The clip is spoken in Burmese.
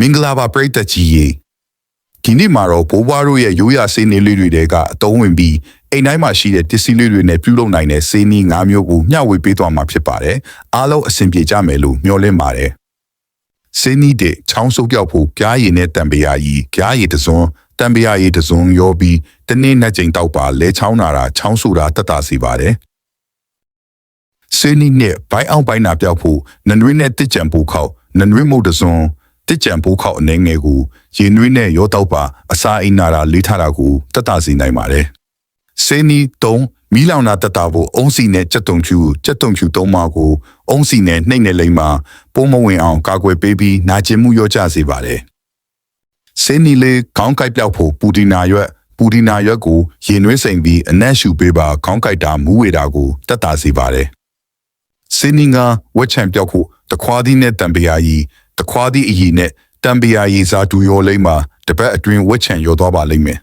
မင်္ဂလာပါပရိသတ်ကြီးရေဒီနေ့မှာတော့ဘိုးဘွားတို့ရဲ့ရိုးရာစေးနေလေးတွေတဲကအတုံးဝင်ပြီးအိမ်တိုင်းမှာရှိတဲ့တစ္စည်းလေးတွေနဲ့ပြုလုပ်နိုင်တဲ့စေးနီး၅မျိုးကိုမျှဝေပေးသွားမှာဖြစ်ပါတယ်အားလုံးအဆင်ပြေကြမယ်လို့မျှော်လင့်ပါတယ်စေးနီးတဲ့ချောင်းဆုပ်ပြောက်ဖို့ပြားရည်နဲ့တံပရာကြီးပြားရည်တစ်စွန်းတံပရာရည်တစ်စွန်းရောပြီးတနေ့နှစ်ကြိမ်တောက်ပါလဲချောင်းနာတာချောင်းဆူတာတက်တာစီပါတယ်စင်းနီနဲ့ဘိုင်းအောင်ဘိုင်းနာပြောက်ဖို့နနွေးနဲ့တစ်ကြံပိုးခောက်နနွေးမုတ်တစွန်း တစ်ကြံပိုးခောက်အနေငယ်ကိုရင်နွေးနဲ့ရောတောက်ပါအစာအိမ်နာတာလေးထားတာကိုတက်တာစီနိုင်ပါတယ်စင်းနီ3မီးလောင်နာတက်တာဖို့အုံးစီနဲ့ကြက်တုံချူကြက်တုံချူ3မှာကိုအုံးစီနဲ့နှိမ့်နဲ့လိမ့်မှာပိုးမဝင်အောင်ကာကွယ်ပေးပြီးနာကျင်မှုရောကြစေပါတယ်စင်းနီလေးခေါင်းကိုက်ပြောက်ဖို့ပူဒီနာရွက်ပူဒီနာရွက်ကိုရင်နွေးစိမ်ပြီးအနက်ရှူပေးပါခေါင်းကိုက်တာမူးဝေတာကိုတက်တာစေပါတယ်စင်းနီငါဝက်ချန်ပြောက်ဖို့တခွားသီးနဲ့တံပရာကြီး တခွားသီးအည်နဲ့တံပရာကြီးစားတူရောလိမ့်မှာတပတ်အတွင်းဝက်ချန်ရောသွားပါလိမ့်မယ်